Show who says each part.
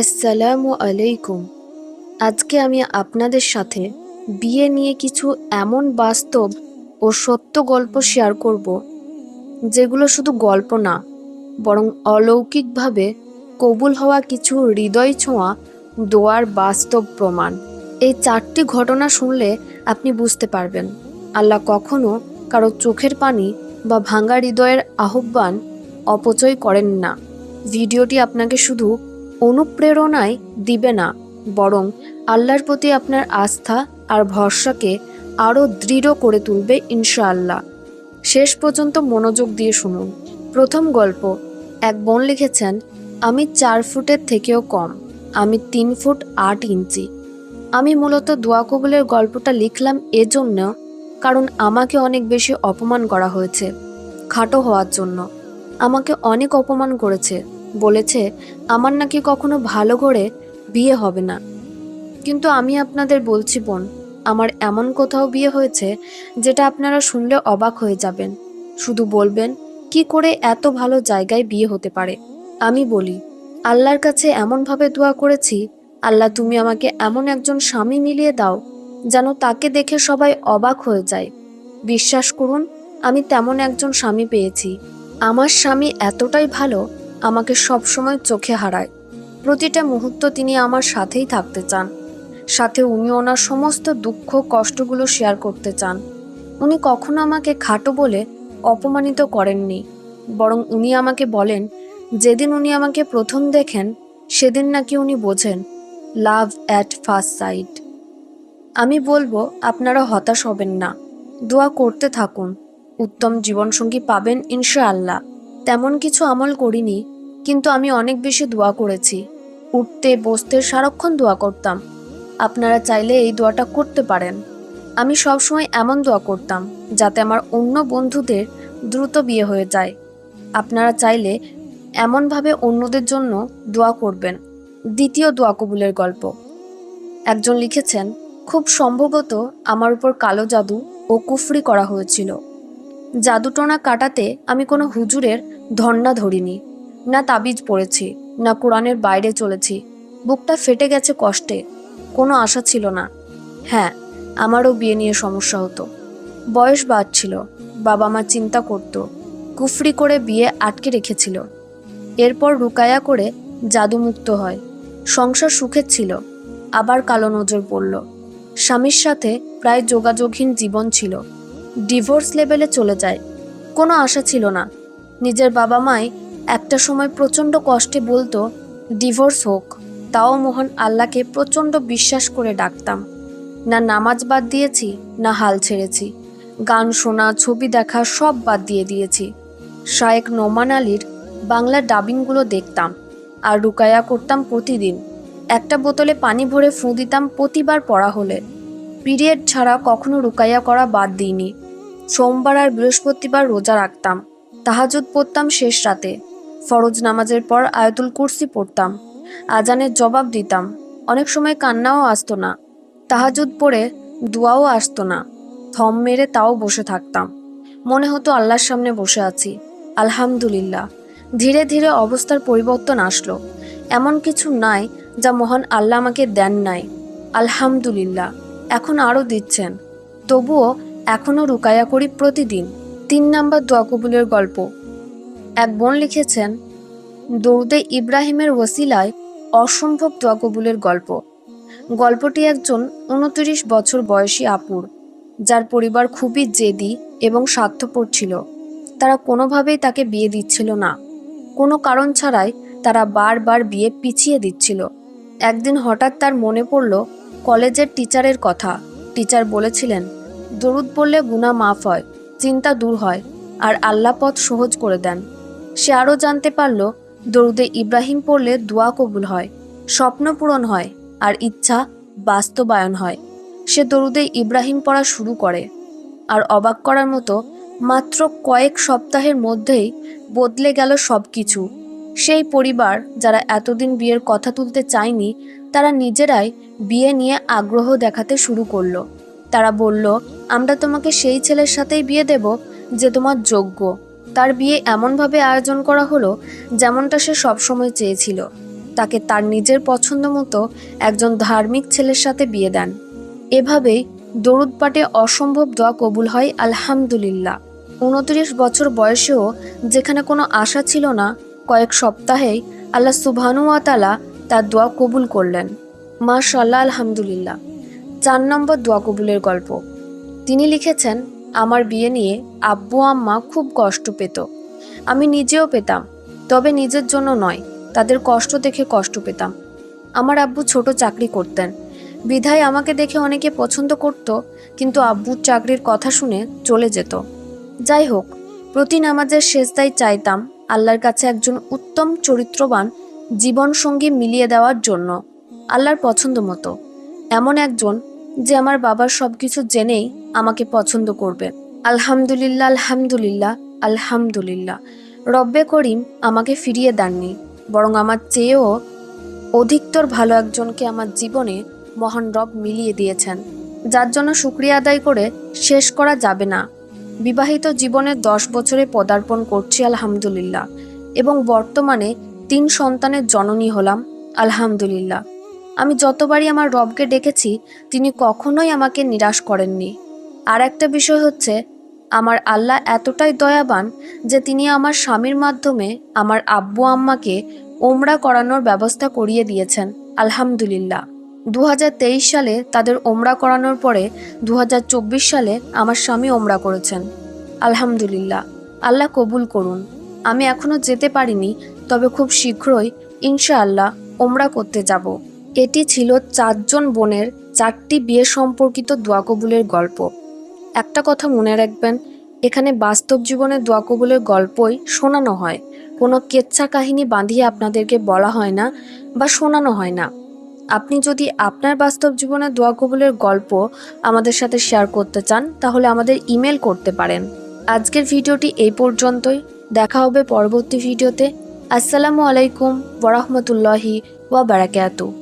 Speaker 1: আসসালামু আলাইকুম। আজকে আমি আপনাদের সাথে বিয়ে নিয়ে কিছু এমন বাস্তব ও সত্য গল্প শেয়ার করব, যেগুলো শুধু গল্প না, বরং অলৌকিকভাবে কবুল হওয়া কিছু হৃদয় ছোঁয়া দোয়ার বাস্তব প্রমাণ। এই চারটি ঘটনা শুনলে আপনি বুঝতে পারবেন, আল্লাহ কখনো কারও চোখের পানি বা ভাঙা হৃদয়ের আহ্বান অপচয় করেন না। ভিডিওটি আপনাকে শুধু অনুপ্রেরণায় দিবে না, বরং আল্লাহর প্রতি আপনার আস্থা আর ভরসাকে আরও দৃঢ় করে তুলবে ইনশাআল্লাহ। শেষ পর্যন্ত মনোযোগ দিয়ে শুনুন। প্রথম গল্প, এক বোন লিখেছেন, আমি চার ফুটের থেকেও কম, আমি তিন ফুট আট ইঞ্চি। আমি মূলত দোয়া কবুলের গল্পটা লিখলাম এজন্য কারণ আমাকে অনেক বেশি অপমান করা হয়েছে, খাটো হওয়ার জন্য। আমাকে অনেক অপমান করেছে। বলেছে, আমার নাকি কখনো ভালো করে বিয়ে হবে না। কিন্তু আমি আপনাদের বলছি, বোন, আমার এমন কোথাও বিয়ে হয়েছে যেটা আপনারা শুনলে অবাক হয়ে যাবেন। শুধু বলবেন, কি করে এত ভালো জায়গায় বিয়ে হতে পারে? আমি বলি, আল্লাহর কাছে এমনভাবে দোয়া করেছি, আল্লাহ তুমি আমাকে এমন একজন স্বামী মিলিয়ে দাও, যেন তাকে দেখে সবাই অবাক হয়ে যায়। বিশ্বাস করুন, আমি তেমন একজন স্বামী পেয়েছি। আমার স্বামী এতটাই ভালো আমাকে সবসময় চোখে হারায়। প্রতিটা মুহূর্ত তিনি আমার সাথেই থাকতে চান। সাথে উনি ওনার সমস্ত দুঃখ, কষ্টগুলো শেয়ার করতে চান। উনি কখনো আমাকে খাটো বলে অপমানিত করেননি। বরং উনি আমাকে বলেন, যেদিন উনি আমাকে প্রথম দেখেন, সেদিন নাকি উনি বোঝেন লাভ অ্যাট ফার্স্ট সাইট আমি বলব, আপনারা হতাশ হবেন না। দোয়া করতে থাকুন। উত্তম জীবনসঙ্গী পাবেন ইনশাআল্লাহ। তেমন কিছু আমল করিনি কিন্তু আমি অনেক বেশি দোয়া করেছি। উঠতে, বসতে সারাক্ষণ দোয়া করতাম। আপনারা চাইলে এই দোয়াটা করতে পারেন। আমি সবসময় এমন দোয়া করতাম, যাতে আমার অন্য বন্ধুদের দ্রুত বিয়ে হয়ে যায়। আপনারা চাইলে এমনভাবে অন্যদের জন্য দোয়া করবেন। দ্বিতীয় দোয়া কবুলের গল্প। একজন লিখেছেন, খুব সম্ভবত আমার উপর কালো জাদু ও কুফরি করা হয়েছিল। জাদুটোনা কাটাতে আমি কোনো হুজুরের ধর্ণা ধরিনি। না তাবিজ পড়েছি, না কোরআনের বাইরে চলেছি। বুকটা ফেটে গেছে কষ্টে, কোনো আশা ছিল না। হ্যাঁ আমারও বিয়ে নিয়ে সমস্যা হতো। বয়স বাড়ছিল বাবা মা চিন্তা করত, কুফরি করে বিয়ে আটকে রেখেছিল। এরপর রুকায়া করে জাদুমুক্ত হয়, সংসার সুখের ছিল, আবার কালো নজর পড়ল। স্বামীর সাথে প্রায় যোগাযোগহীন জীবন ছিল, ডিভোর্স লেভেলে চলে যায়, কোনো আশা ছিল না। নিজের বাবা মাই একটা সময় প্রচণ্ড কষ্টে বলতো, ডিভোর্স হোক, তাও মোহন আল্লাহকে প্রচণ্ড বিশ্বাস করে ডাকতাম। না নামাজ বাদ দিয়েছি, না হাল ছেড়েছি। গান শোনা, ছবি দেখা, সব বাদ দিয়ে দিয়েছি। শায়েক নোমান আলীর বাংলা ডাবিংগুলো দেখতাম আর রুকায়া করতাম প্রতিদিন। একটা বোতলে পানি ভরে ফুঁ দিতাম প্রতিবার পড়া হলে। পিরিয়ড ছাড়া কখনো রুকাইয়া করা বাদ দিইনি। সোমবার আর বৃহস্পতিবার রোজা রাখতাম। তাহাজুদ পড়তাম শেষ রাতে। ফরজ নামাজের পর আয়তুল কুরসি পড়তাম, আজানের জবাব দিতাম। অনেক সময় কান্নাও আসতো না, তাহাজুদ পড়ে দোয়াও আসতো না, থম মেরে তাও বসে থাকতাম। মনে হতো আল্লাহর সামনে বসে আছি। আলহামদুলিল্লাহ, ধীরে ধীরে অবস্থার পরিবর্তন আসলো। এমন কিছু নাই যা মহান আল্লাহ আমাকে দেন নাই। আলহামদুলিল্লাহ, এখন আরও দিচ্ছেন। তবুও এখনও রুকায়া করি প্রতিদিন। তিন নাম্বার দোয়া কবুলের গল্প। এক বোন লিখেছেন, দৌদে ইব্রাহিমের ওসিলায় অসম্ভব দোয়া কবুলের গল্প। গল্পটি একজন উনত্রিশ বছর বয়সী আপুর, যার পরিবার খুবই জেদি এবং স্বার্থপর ছিল। তারা কোনোভাবেই তাকে বিয়ে দিচ্ছিল না। কোনো কারণ ছাড়াই তারা বারবার বিয়ে পিছিয়ে দিচ্ছিল। একদিন হঠাৎ তার মনে পড়ল কলেজের টিচারের কথা। টিচার বলেছিলেন, দরুদ পড়লে গুণা মাফ হয়, চিন্তা দূর হয়, আর আল্লাহ পথ সহজ করে দেন। সে আরও জানতে পারল, দরুদে ইব্রাহিম পড়লে দোয়া কবুল হয়, স্বপ্ন পূরণ হয় আর ইচ্ছা বাস্তবায়ন হয়। সে দরুদে ইব্রাহিম পড়া শুরু করে আর অবাক করার মতো মাত্র কয়েক সপ্তাহের মধ্যেই বদলে গেল সব কিছু সেই পরিবার যারা এতদিন বিয়ের কথা তুলতে চায়নি, তারা নিজেরাই বিয়ে নিয়ে আগ্রহ দেখাতে শুরু করল। তারা বলল, আমরা তোমাকে সেই ছেলের সাথেই বিয়ে দেব যে তোমার যোগ্য। তার বিয়ে এমনভাবে আয়োজন করা হলো যেমনটা সে সবসময় চেয়েছিল। তাকে তার নিজের পছন্দ মতো একজন ধার্মিক ছেলের সাথে বিয়ে দেন। এভাবেই দরুদ পাঠে অসম্ভব দোয়া কবুল হয়, আলহামদুলিল্লাহ। উনত্রিশ বছর বয়সেও যেখানে কোনো আশা ছিল না, কয়েক সপ্তাহেই আল্লাহ সুবহানুয়াতালা তার দোয়া কবুল করলেন। মাশাল্লাহ আলহামদুলিল্লাহ। চার নম্বর দোয়া কবুলের গল্প। তিনি লিখেছেন আমার বিয়ে নিয়ে আব্বু আম্মা খুব কষ্ট পেত। আমি নিজেও পেতাম, তবে নিজের জন্য নয়, তাদের কষ্ট দেখে কষ্ট পেতাম। আমার আব্বু ছোট চাকরি করতেন। বিধায় আমাকে দেখে অনেকে পছন্দ করত, কিন্তু আব্বুর চাকরির কথা শুনে চলে যেত। যাই হোক, প্রতি নামাজের শেষদায় চাইতাম আল্লাহর কাছে একজন উত্তম চরিত্রবান, জীবনসঙ্গী মিলিয়ে দেওয়ার জন্য, আল্লাহর পছন্দ মতো। এমন একজন যে আমার বাবার সব কিছু জেনেই আমাকে পছন্দ করবে। আলহামদুলিল্লাহ আলহামদুলিল্লাহ আলহামদুলিল্লাহ। রব্বে করিম আমাকে ফিরিয়ে দেননি, বরং আমার চেয়েও অধিকতর ভালো একজনকে আমার জীবনে মহান রব মিলিয়ে দিয়েছেন, যার জন্য শুক্রিয়া আদায় করে শেষ করা যাবে না। বিবাহিত জীবনের দশ বছরে পদার্পণ করছি, আলহামদুলিল্লাহ, এবং বর্তমানে তিন সন্তানের জননী হলাম, আলহামদুলিল্লাহ। আমি যতবারই আমার রবকে ডেকেছি, তিনি কখনোই আমাকে নিরাশ করেননি। আর একটা বিষয় হচ্ছে, আমার আল্লাহ এতটাই দয়াবান যে তিনি আমার স্বামীর মাধ্যমে আমার আব্বু আম্মাকে ওমরা করানোর ব্যবস্থা করিয়ে দিয়েছেন। আলহামদুলিল্লাহ। দু হাজার তেইশ সালে তাদের ওমরা করানোর পরে দু হাজার চব্বিশ সালে আমার স্বামী ওমরা করেছেন। আলহামদুলিল্লাহ। আল্লাহ কবুল করুন। আমি এখনও যেতে পারিনি, তবে খুব শীঘ্রই ইনশাআল্লাহ ওমরা করতে যাব। এটি ছিল চারজন বোনের চারটি বিয়ে সম্পর্কিত দোয়া কবুলের গল্প। একটা কথা মনে রাখবেন, এখানে বাস্তব জীবনের দোয়া কবুলের গল্পই শোনানো হয়। কোনো কেচ্ছা কাহিনী বাঁধিয়ে আপনাদেরকে বলা হয় না বা শোনানো হয় না। আপনি যদি আপনার বাস্তব জীবনের দোয়া কবুলের গল্প আমাদের সাথে শেয়ার করতে চান, তাহলে আমাদের ইমেল করতে পারেন। আজকের ভিডিওটি এই পর্যন্তই। দেখা হবে পরবর্তী ভিডিওতে। আসসালামু আলাইকুম ওরহমতুল্লাহি ওয়া বারাকাতুহু।